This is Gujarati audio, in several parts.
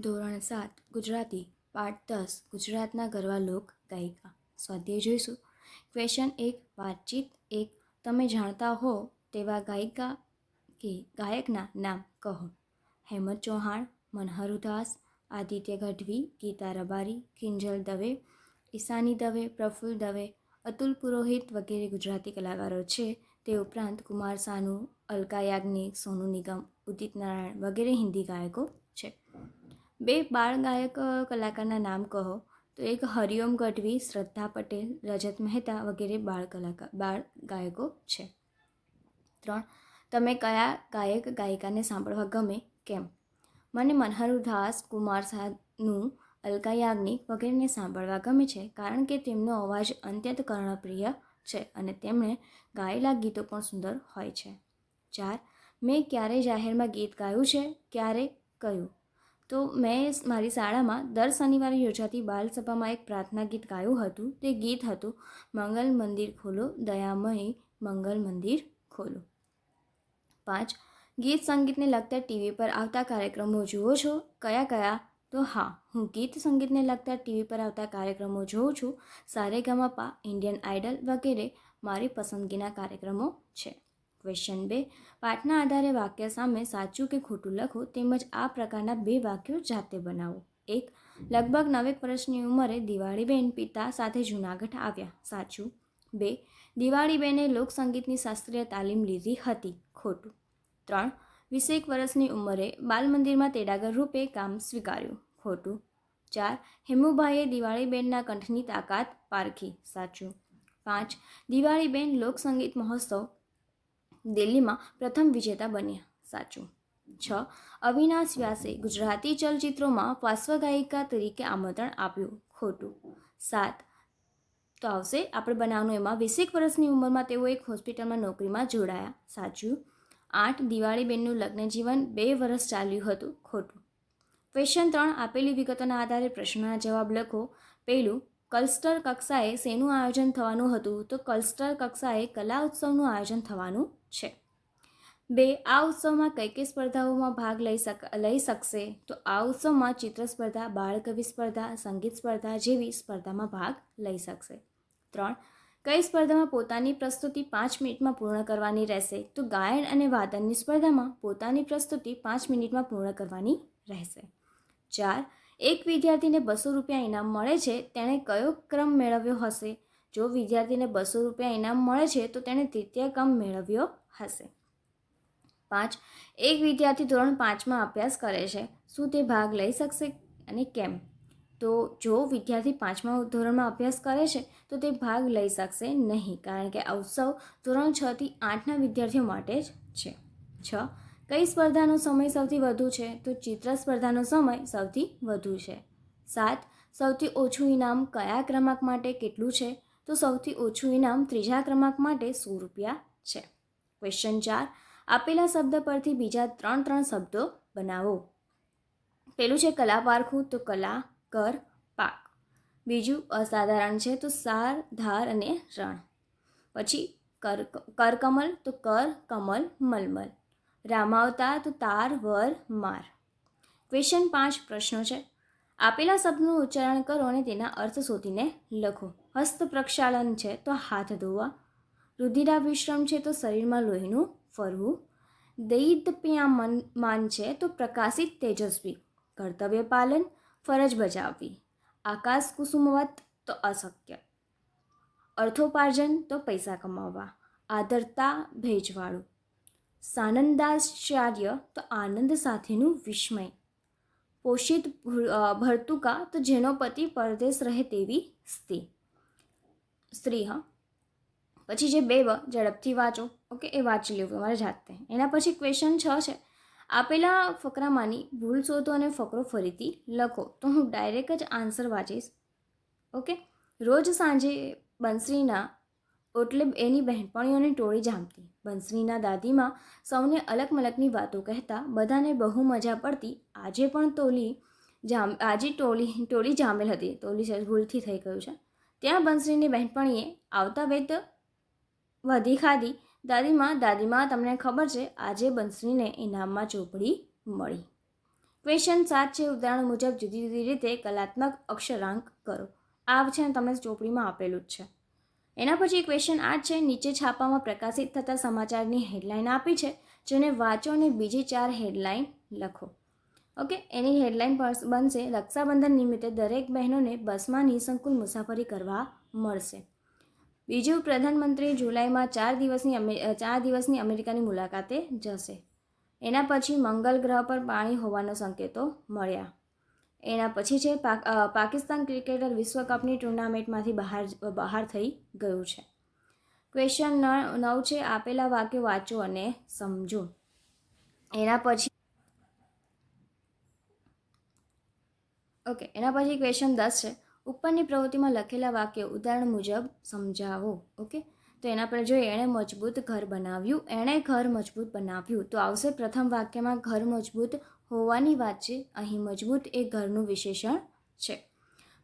ધોરણ સાત, ગુજરાતી, પાઠ દસ, ગુજરાતના ગરવા લોક ગાયિકા. સ્વાધ્યાય જોઈશું. ક્વેશ્ચન એક, વાતચીત એક. તમે જાણતા હો તેવા ગાયિકા કે ગાયકના નામ કહો. હેમંત ચૌહાણ, મનહર ઉદાસ, આદિત્ય ગઢવી, ગીતા રબારી, કિંજલ દવે, ઈશાની દવે પ્રફુલ્લ દવે, અતુલ પુરોહિત વગેરે ગુજરાતી કલાકારો છે. તે ઉપરાંત કુમાર સાનુ, અલકા યાજ્ઞિક, સોનુ નિગમ, ઉદિત નારાયણ વગેરે હિન્દી ગાયકો બે બાળ ગાયક કલાકારના નામ કહો. તો એક હરિઓમ ગઢવી, શ્રદ્ધા પટેલ, રજત મહેતા વગેરે બાળ કલાકાર બાળ ગાયકો છે. ત્રણ, તમે કયા ગાયક ગાયિકાને સાંભળવા ગમે, કેમ? મને મનહર ઉદાસ કુમાર સાહનું અલકા યાજ્ઞિક વગેરેને સાંભળવા ગમે છે, કારણ કે તેમનો અવાજ અત્યંત કર્ણપ્રિય છે અને તેમણે ગાયેલા ગીતો પણ સુંદર હોય છે. ચાર, મેં ક્યારે જાહેરમાં ગીત ગાયું છે? ક્યારે, કયું? તો મેં મારી શાળામાં દર શનિવારે યોજાતી બાલસભામાં એક પ્રાર્થના ગીત ગાયું હતું. તે ગીત હતું, મંગલ મંદિર ખોલો, દયામય મંગલ મંદિર ખોલો. પાંચ, ગીત સંગીતને લગતા ટીવી પર આવતા કાર્યક્રમો જુઓ છો? કયા કયા? તો હા, હું ગીત સંગીતને લગતા ટીવી પર આવતા કાર્યક્રમો જોઉં છું. સારેગામાપા, ઇન્ડિયન આઇડલ વગેરે મારી પસંદગીના કાર્યક્રમો છે. ક્વેશ્ચન બે. પાઠના આધારે વાક્ય સામે સાચું કે ખોટું લખો તેમજ આ પ્રકારના બે વાક્યો જાતે બનાવો. એક, લગભગ નવેક વર્ષની ઉંમરે દિવાળીબેન પિતા સાથે જૂનાગઢ આવ્યા. સાચું. બે, દિવાળીબેને લોકસંગીતની શાસ્ત્રીય તાલીમ લીધી હતી. ખોટું. ત્રણ, વીસેક વર્ષની ઉંમરે બાલમંદિરમાં તેડાગર રૂપે કામ સ્વીકાર્યું. ખોટું. ચાર, હેમુભાઈએ દિવાળીબેનના કંઠની તાકાત પારખી. સાચું. પાંચ, દિવાળીબેન લોકસંગીત મહોત્સવ દિલ્હીમાં પ્રથમ વિજેતા બન્યા. સાચું. છ. અવિનાશ વ્યાસે ગુજરાતી ચલચિત્રોમાં પાર્શ્વ ગાયિકા તરીકે આમંત્રણ આપ્યું. ખોટું. સાત. તો આવશે આપણે બનાવવાનું એમાં વીસેક વર્ષની ઉંમરમાં તેઓ એક હોસ્પિટલમાં નોકરીમાં જોડાયા. સાચું. આઠ. દિવાળીબેનનું લગ્ન જીવન બે વર્ષ ચાલ્યું હતું. ખોટું. ક્વેશ્ચન ત્રણ. આપેલી વિગતોના આધારે પ્રશ્નોના જવાબ લખો. પહેલું, કલ્સ્ટર કક્ષાએ શેનું આયોજન થવાનું હતું? તો કલ્સ્ટર કક્ષાએ કલા ઉત્સવનું આયોજન થવાનું છે. બે, આ ઉત્સવમાં કઈ કઈ સ્પર્ધાઓમાં ભાગ લઈ શક, લઈ શકશે? તો આ ઉત્સવમાં ચિત્ર સ્પર્ધા, બાળકવિ સ્પર્ધા, સંગીત સ્પર્ધા જેવી સ્પર્ધામાં ભાગ લઈ શકશે. ત્રણ, કઈ સ્પર્ધામાં પોતાની પ્રસ્તુતિ પાંચ મિનિટમાં પૂર્ણ કરવાની રહેશે? તો ગાયન અને વાદનની સ્પર્ધામાં પોતાની પ્રસ્તુતિ પાંચ મિનિટમાં પૂર્ણ કરવાની રહેશે. ચાર, એક વિદ્યાર્થીને બસો રૂપિયા ઇનામ મળે છે. તેણે કયો ક્રમ મેળવ્યો હશે? જો વિદ્યાર્થીને બસો રૂપિયા ઇનામ મળે છે, તો તેણે તૃતીય ક્રમ મેળવ્યો હશે. પાંચ. એક વિદ્યાર્થી ધોરણ પાંચમાં અભ્યાસ કરે છે. શું તે ભાગ લઈ શકશે અને કેમ? તો જો વિદ્યાર્થી પાંચમા ધોરણમાં અભ્યાસ કરે છે, તો તે ભાગ લઈ શકશે નહીં, કારણ કે ઉત્સવ ધોરણ છથી આઠના વિદ્યાર્થીઓ માટે જ છે. છ. કઈ સ્પર્ધાનો સમય સૌથી વધુ છે? તો ચિત્ર સ્પર્ધાનો સમય સૌથી વધુ છે. સાત. સૌથી ઓછું ઇનામ કયા ક્રમાંક માટે કેટલું છે? તો સૌથી ઓછું ઇનામ ત્રીજા ક્રમાંક માટે સો રૂપિયા છે. ક્વેશ્ચન ચાર. આપેલા શબ્દ પરથી બીજા ત્રણ ત્રણ શબ્દો બનાવો. પેલું છે કલા પારખું, તો કલા, કર, પાક. બીજું અસાધારણ છે, તો સાર, ધાર અને રણ. પછી કર કરકમલ તો કર, કમલ, મલમલ. રામાવતા તો તાર, વર, માર. ક્વેશ્ચન પાંચ પ્રશ્નો છે. આપેલા શબ્દનું ઉચ્ચારણ કરો અને તેના અર્થ શોધીને લખો. હસ્ત પ્રક્ષાલન છે તો હાથ ધોવા. રુધિરાભિશ્રમ છે તો શરીરમાં લોહીનું ફરવું. દૈત્યપ્યામન માન છે તો પ્રકાશિત તેજસ્વી. કર્તવ્ય પાલન, ફરજ બજાવવી. આકાશ કુસુમવત તો અશક્ય. અર્થોપાર્જન તો પૈસા કમાવવા. આદરતા, ભેજવાળું. સાનંદાશ્ચર્ય તો આનંદ સાથેનું વિસ્મય. પોષિત ભર્તુકા તો જેનો પતિ પરદેશ રહે તેવી સ્ત્રી. સ્ત્રી, હા. પછી જે બે વ ઝડપથી વાંચો, ઓકે, એ વાંચી લેવું, તમારે જાતે. એના પછી ક્વેશ્ચન છ છે. આપેલા ફકરામાંની ભૂલ શોધો અને ફકરો ફરીથી લખો. તો હું ડાયરેક્ટ જ આન્સર વાંચીશ, ઓકે? રોજ સાંજે બંસરીના ઓટલે એની બહેનપણીઓની ટોળી જામતી. બંસરીના દાદીમાં સૌને અલગ મલકની વાતો કહેતા બધાને બહુ મજા પડતી. આજે પણ ટોલી જામ, આજે ટોળી ટોળી જામેલ હતી. ટોલી છે ભૂલથી થઈ ગયું છે. ત્યાં બંસરીની બહેનપણીએ આવતા વેત વધી ખાધી. દાદીમાં દાદીમાં તમને ખબર છે, આજે બંસરીને ઇનામમાં ચોપડી મળી. ક્વેશ્ચન સાત છે, ઉદાહરણ મુજબ જુદી જુદી રીતે કલાત્મક અક્ષરાંક કરો. આ છે ને તમને ચોપડીમાં આપેલું જ છે. એના પછી ક્વેશ્ચન આઠ છે, નીચે છાપામાં પ્રકાશિત થતા સમાચારની હેડલાઇન આપી છે, જેને વાંચો અને બીજી ચાર હેડલાઇન લખો. ઓકે, એની હેડલાઇન બનશે રક્ષાબંધન નિમિત્તે દરેક બહેનોને બસમાં નિઃસંકુલ મુસાફરી કરવા મળશે. બીજું, પ્રધાનમંત્રી જુલાઈમાં ચાર દિવસની ચાર દિવસની અમેરિકાની મુલાકાતે જશે. એના પછી મંગલ ગ્રહ પર પાણી હોવાના સંકેતો મળ્યા. એના પછી છે, પાક પાકિસ્તાન ક્રિકેટર વિશ્વકપની ટુર્નામેન્ટમાંથી બહાર બહાર થઈ ગયું છે. ક્વેશ્ચન નવ છે, આપેલા વાક્યો વાંચો અને સમજો. એના પછી ઓકે એના પછી ક્વેશ્ચન દસ છે. ઉપરની પ્રવૃત્તિમાં લખેલા વાક્ય ઉદાહરણ મુજબ સમજાવો. ઓકે તો એના પર જોઈએ એણે મજબૂત ઘર બનાવ્યું, એણે ઘર મજબૂત બનાવ્યું, તો આવશે પ્રથમ વાક્યમાં ઘર મજબૂત હોવાની વાત છે. અહીં મજબૂત એ ઘરનું વિશેષણ છે.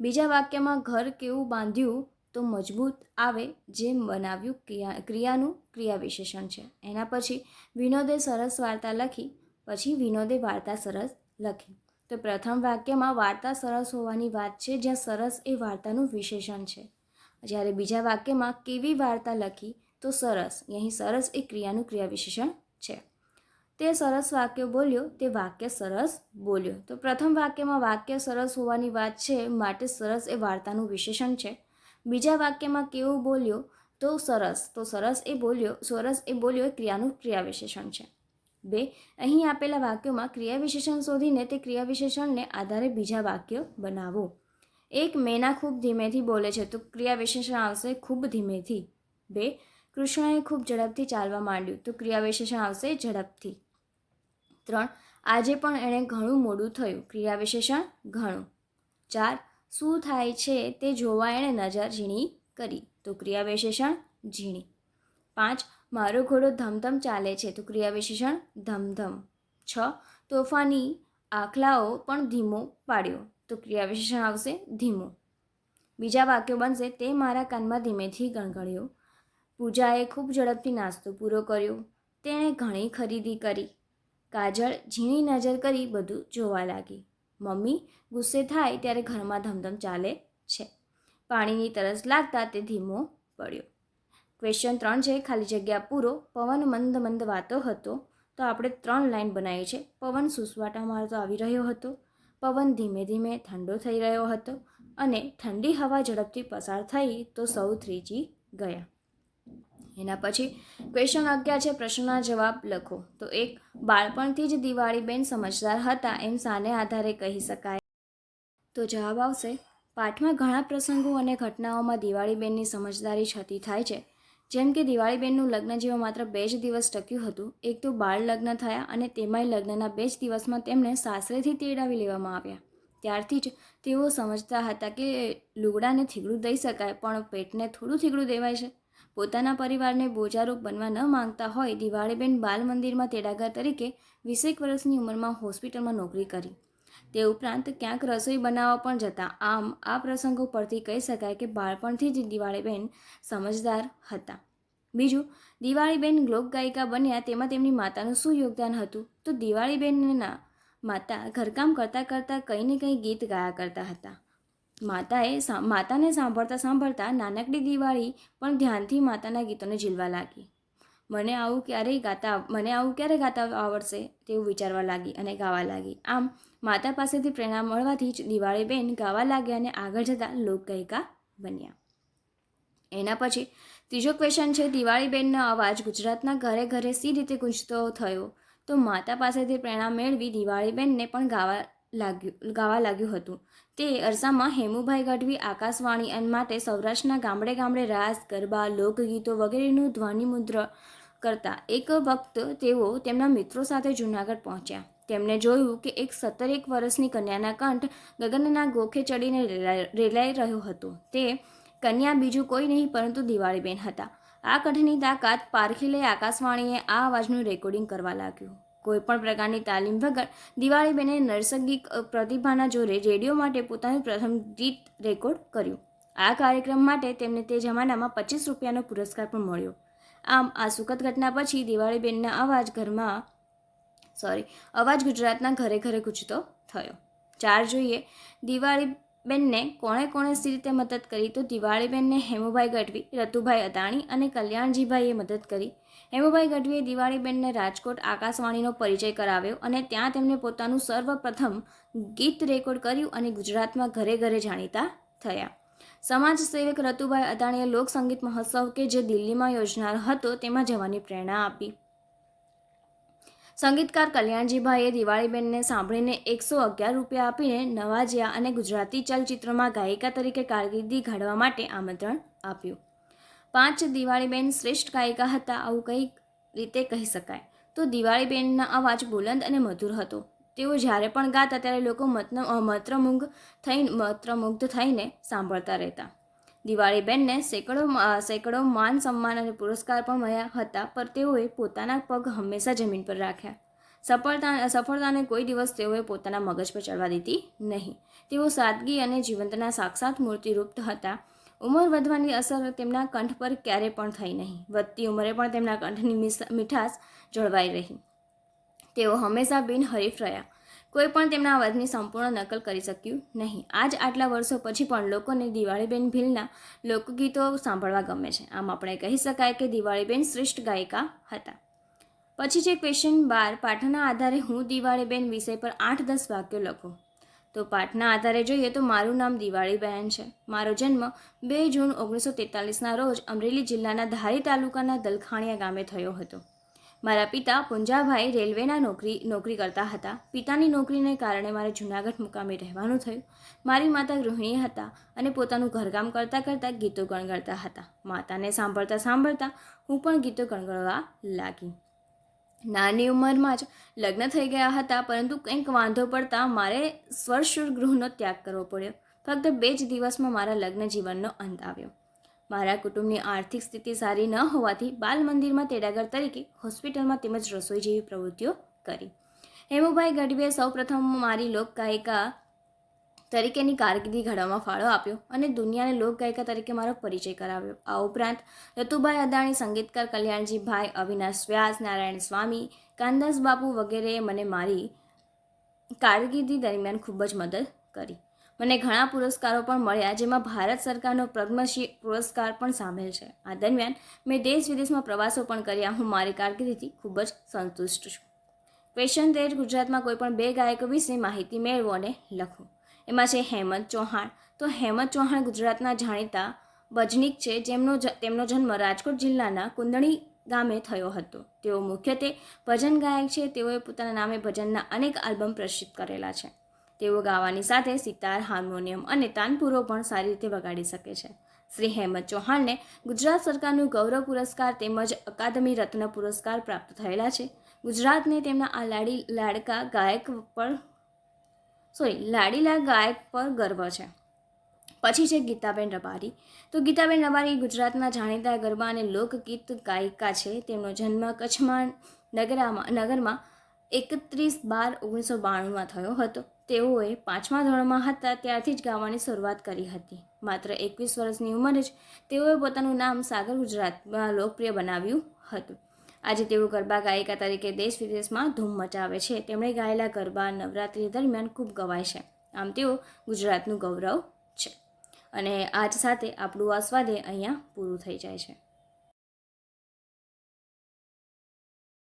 બીજા વાક્યમાં ઘર કેવું બાંધ્યું, તો મજબૂત આવે જે બનાવ્યું ક્રિયા, ક્રિયાનું ક્રિયા વિશેષણ છે. એના પછી વિનોદે સરસ વાર્તા લખી, પછી વિનોદે વાર્તા સરસ લખી. તો પ્રથમ વાક્યમાં વાર્તા સરસ હોવાની વાત છે, જ્યાં સરસ એ વાર્તાનું વિશેષણ છે. જ્યારે બીજા વાક્યમાં કેવી વાર્તા લખી, તો સરસ. અહીં સરસ એ ક્રિયાનું ક્રિયા વિશેષણ છે. તે સરસ વાક્ય બોલ્યો, તે વાક્ય સરસ બોલ્યો. તો પ્રથમ વાક્યમાં વાક્ય સરસ હોવાની વાત છે, માટે સરસ એ વાર્તાનું વિશેષણ છે. બીજા વાક્યમાં કેવું બોલ્યો, તો સરસ. તો સરસ એ બોલ્યો, સરસ એ બોલ્યો એ ક્રિયાનું ક્રિયા વિશેષણ છે. બે, અહીં આપેલા વાક્યોમાં ક્રિયા વિશેષણ શોધીને તે ક્રિયા વિશેષણને આધારે બીજા વાક્ય બનાવો. એક, મેના ખૂબ ધીમેથી બોલે છે, તો ક્રિયા વિશેષણ આવશે ખૂબ ધીમેથી. બે, કૃષ્ણએ ખૂબ ઝડપથી ચાલવા માંડ્યું, તો ક્રિયા વિશેષણ આવશે ઝડપથી. ત્રણ, આજે પણ એણે ઘણું મોડું થયું ક્રિયા વિશેષણ ઘણું. ચાર, શું થાય છે તે જોવા એણે નજર ઝીણી કરી, તો ક્રિયા વિશેષણ ઝીણી. પાંચ મારો ઘોડો ધમધમ ચાલે છે. તો ક્રિયા વિશેષણ ધમધમ. છ. તોફાની આખલાઓ પણ ધીમો પાડ્યો. તો ક્રિયા વિશેષણ આવશે ધીમો. બીજા વાક્યો બનશે, તે મારા કાનમાં ધીમેથી ગણગણ્યો. પૂજાએ ખૂબ ઝડપથી નાસ્તો પૂરો કર્યો. તેણે ઘણી ખરીદી કરી. કાજળ ઝીણી નજર કરી બધું જોવા લાગી. મમ્મી, ગુસ્સે થાય ત્યારે ઘરમાં ધમધમ ચાલે છે. પાણીની તરસ લાગતા તે ધીમો પડ્યો. ક્વેશ્ચન ત્રણ છે, ખાલી જગ્યા પૂરો. પવન મંદ મંદ વાતો હતો. તો આપણે ત્રણ લાઈન બનાવી છે. પવન સુસવાટા મારતો આવી રહ્યો હતો. પવન ધીમે ધીમે ઠંડો થઈ રહ્યો હતો અને ઠંડી હવા ઝડપથી પસાર થઈ તો સૌ ત્રીજી ગયા. એના પછી ક્વેશ્ચન અગિયાર છે, પ્રશ્નના જવાબ લખો. તો એક, બાળપણથી જ દિવાળીબેન સમજદાર હતા એમ સાને આધારે કહી શકાય. તો જવાબ આવશે, પાઠમાં ઘણા પ્રસંગો અને ઘટનાઓમાં દિવાળીબેનની સમજદારી છતી થાય છે. જેમ કે દિવાળીબેનનું લગ્ન જેવા માત્ર બે જ દિવસ ટક્યું હતું, એક તો બાળ લગ્ન થયા અને તેમાંય લગ્નના બે જ દિવસમાં તેમને સાસરેથી તેડાવી લેવામાં આવ્યા. ત્યારથી જ તેઓ સમજતા હતા કે લુગડાને થીગડું દઈ શકાય, પણ પેટને થોડું થીગડું દેવાય છે. પોતાના પરિવારને બોજારૂપ બનવા ન માંગતા હોય, દિવાળીબેન બાલ મંદિરમાં તેડાગર તરીકે વીસેક વર્ષની ઉંમરમાં હોસ્પિટલમાં નોકરી કરી. તે ઉપરાંત ક્યાંક રસોઈ બનાવવા પણ જતા. આમ, આ પ્રસંગો પરથી કહી શકાય કે બાળપણથી જ દિવાળીબેન સમજદાર હતા. બીજું, દિવાળીબેન લોકગાયિકા બન્યા તેમાં તેમની માતાનું શું યોગદાન હતું? તો દિવાળીબેનના માતા ઘરકામ કરતાં કરતાં કંઈ ને કંઈ ગીત ગાયા કરતા હતા. માતાએ માતાને સાંભળતા સાંભળતા નાનકડી દિવાળી પણ ધ્યાનથી માતાના ગીતોને ઝીલવા લાગી. મને આવું ક્યારેય ગાતા, મને આવું ક્યારે ગાતા આવડશે? તેવું વિચારવા લાગી અને ગાવા લાગી. આમ માતા પાસેથી પ્રેરણા મળવાથી જ દિવાળીબેન ગાવા લાગ્યા અને આગળ જતાં લોકગાયિકા બન્યા. એના પછી ત્રીજો ક્વેશ્ચન છે, દિવાળીબેનનો અવાજ ગુજરાતના ઘરે ઘરે સી રીતે ગુંજતો થયો તો માતા પાસેથી પ્રેરણા મેળવી દિવાળીબેનને પણ ગાવા લાગ્યું ગાવા લાગ્યું હતું. તે અરસામાં હેમુભાઈ ગઢવી, આકાશવાણી અને માટે સૌરાષ્ટ્રના ગામડે ગામડે રાસ, ગરબા, લોકગીતો વગેરેનું ધ્વનિમુદ્ર કરતા એક વખત તેઓ તેમના મિત્રો સાથે જૂનાગઢ પહોંચ્યા. તેમણે જોયું કે એક સત્તરેક વર્ષની કન્યાના કંઠ ગગનના ગોખે ચડીને રેલાઈ રહ્યો હતો. તે કન્યા બીજું કોઈ નહીં, પરંતુ દિવાળીબેન હતા. આ કંઠની તાકાત પારખી લઈ આકાશવાણીએ આ અવાજનું રેકોર્ડિંગ કરવા લાગ્યું. કોઈપણ પ્રકારની તાલીમ વગર દિવાળીબેને નૈસર્ગિક પ્રતિભાના જોરે રેડિયો માટે પોતાનું પ્રથમ ગીત રેકોર્ડ કર્યું. આ કાર્યક્રમ માટે તેમને તે જમાનામાં પચીસ રૂપિયાનો પુરસ્કાર પણ મળ્યો. આમ, આ સુખદ ઘટના પછી દિવાળીબેનના અવાજ ઘરમાં સોરી અવાજ ગુજરાતના ઘરે ઘરે ગૂંજતો થયો. ચાર જોઈએ. દિવાળીબેનને કોણે કોણે સી રીતે મદદ કરી? તો દિવાળીબેનને હેમુભાઈ ગઢવી, રતુભાઈ અદાણી અને કલ્યાણજીભાઈએ મદદ કરી. હેમુભાઈ ગઢવીએ દિવાળીબેનને રાજકોટ આકાશવાણીનો પરિચય કરાવ્યો અને ત્યાં તેમણે પોતાનું સર્વપ્રથમ ગીત રેકોર્ડ કર્યું અને ગુજરાતમાં ઘરે ઘરે જાણીતા થયા. સમાજ સેવક રતુભાઈ અદાણીએ લોકસંગીત મહોત્સવ કે જે દિલ્હીમાં યોજનાર હતો, તેમાં જવાની પ્રેરણા આપી. સંગીતકાર કલ્યાણજીભાઈએ દિવાળીબેનને સાંભળીને એકસો અગિયાર રૂપિયા આપીને નવાજ્યા અને ગુજરાતી ચલચિત્રમાં ગાયિકા તરીકે કારકિર્દી ઘડવા માટે આમંત્રણ આપ્યું. પાંચ દિવાળીબેન શ્રેષ્ઠ ગાયિકા હતા આવું કંઈક રીતે કહી શકાય? તો દિવાળીબેનના અવાજ બુલંદ અને મધુર હતો. તેઓ જ્યારે પણ ગાતા ત્યારે લોકો મતન મત્રમુગ્ધ થઈ મત્રમુગ્ધ થઈને સાંભળતા રહેતા. દિવાળીબેનને સેંકડો સેંકડો માન સન્માન અને પુરસ્કાર પણ મળ્યા હતા પણ તેઓએ પોતાના પગ હંમેશા જમીન પર રાખ્યા. સફળતા, સફળતાને કોઈ દિવસ તેઓએ પોતાના મગજ પર ચડવા દીધી નહીં. તેઓ સાદગી અને જીવંતના સાક્ષાત મૂર્તિરૂપ હતા. ઉંમર વધવાની અસર તેમના કંઠ પર ક્યારે પણ થઈ નહીં. વધતી ઉંમરે પણ તેમના કંઠની મીઠાશ જળવાઈ રહી. તેઓ હંમેશા બિનહરીફ રહ્યા. કોઈ પણ તેમના અવાજની સંપૂર્ણ નકલ કરી શક્યું નહીં. આજ આટલા વર્ષો પછી પણ લોકોને દિવાળીબેન ભીલના લોકગીતો સાંભળવા ગમે છે. આમ આપણે કહી શકાય કે દિવાળીબેન શ્રેષ્ઠ ગાયિકા હતા. પછી છે ક્વેશ્ચન બાર, પાઠના આધારે હું દિવાળીબેન વિષય પર આઠ દસ વાક્યો લખું? તો પાઠના આધારે જોઈએ તો મારું નામ દિવાળીબેન છે. મારો જન્મ બે જૂન ઓગણીસો તેતાલીસના રોજ અમરેલી જિલ્લાના ધારી તાલુકાના દલખાણિયા ગામે થયો હતો. મારા પિતા પુંજાભાઈ રેલવેના નોકરી નોકરી કરતા હતા. પિતાની નોકરીને કારણે મારે જૂનાગઢ મુકામે રહેવાનું થયું. મારી માતા ગૃહિણી હતા અને પોતાનું ઘરકામ કરતાં કરતાં ગીતો ગણગણતા હતા. માતાને સાંભળતા સાંભળતા હું પણ ગીતો ગણગણવા લાગી. નાની ઉંમરમાં જ લગ્ન થઈ ગયા હતા, પરંતુ કંઈક વાંધો પડતા મારે સ્વરસુર ગૃહનો ત્યાગ કરવો પડ્યો. ફક્ત બે જ દિવસમાં મારા લગ્ન જીવનનો અંત આવ્યો. મારા કુટુંબની આર્થિક સ્થિતિ સારી ન હોવાથી બાલ મંદિરમાં તેડાગર તરીકે હોસ્પિટલમાં તેમજ રસોઈ જેવી પ્રવૃત્તિઓ કરી. હેમુભાઈ ગઢવીએ સૌપ્રથમ મારી લોકગાયિકા તરીકેની કારકિર્દી ઘડવામાં ફાળો આપ્યો અને દુનિયાને લોકગાયિકા તરીકે મારો પરિચય કરાવ્યો. આ ઉપરાંત રતુભાઈ અદાણી, સંગીતકાર કલ્યાણજીભાઈ, અવિનાશ વ્યાસ, નારાયણ સ્વામી કાનદાસ બાપુ વગેરેએ મને મારી કારકિર્દી દરમિયાન ખૂબ જ મદદ કરી. મને ઘણા પુરસ્કારો પણ મળ્યા, જેમાં ભારત સરકારનો પદ્મશ્રી પુરસ્કાર પણ સામેલ છે. આ દરમિયાન મેં દેશ વિદેશમાં પ્રવાસો પણ કર્યા. હું મારી કારકિર્દીથી ખૂબ જ સંતુષ્ટ છું. ક્વેશ્ચન તેર ગુજરાતમાં કોઈ પણ બે ગાયકો વિશે માહિતી મેળવો અને લખો. એમાં છે હેમંત ચૌહાણ. તો હેમંત ચૌહાણ ગુજરાતના જાણીતા ભજનીક છે. જેમનો તેમનો જન્મ રાજકોટ જિલ્લાના કુંદણી ગામે થયો હતો. તેઓ મુખ્યત્વે ભજન ગાયક છે. તેઓએ પોતાના નામે ભજનના અનેક આલ્બમ પ્રસિદ્ધ કરેલા છે. તેઓ ગાવાની સાથે સિતાર, હાર્મોનિયમ અને તાનપુરો પણ સારી રીતે વગાડી શકે છે. શ્રી હેમંત ચૌહાણને ગુજરાત સરકારનું ગૌરવ પુરસ્કાર તેમજ અકાદમી રત્ન પુરસ્કાર પ્રાપ્ત થયેલા છે. ગુજરાતને તેમના આ લાડી, લાડકા ગાયક પર સોરી લાડીલા ગાયક પર ગર્વ છે. પછી છે ગીતાબેન રબારી. તો ગીતાબેન રબારી ગુજરાતના જાણીતા ગરબા અને લોકગીત ગાયિકા છે. તેમનો જન્મ કચ્છમાં નગરામાં, નગરમાં એકત્રીસ બાર ઓગણીસો બાણુંમાં થયો હતો. તેઓએ પાંચમા ધોરણમાં હતા ત્યારથી જ ગાવાની શરૂઆત કરી હતી. માત્ર એકવીસ વર્ષની ઉંમરે જ તેઓએ પોતાનું નામ સાગર ગુજરાતમાં લોકપ્રિય બનાવ્યું હતું. આજે તેઓ ગરબા ગાયિકા તરીકે દેશ વિદેશમાં ધૂમ મચાવે છે. તેમણે ગાયેલા ગરબા નવરાત્રિ દરમિયાન ખૂબ ગવાય છે. આમ તેઓ ગુજરાતનું ગૌરવ છે. અને આજ સાથે આપણું આ સ્વાદે અહીંયા પૂરું થઈ જાય છે.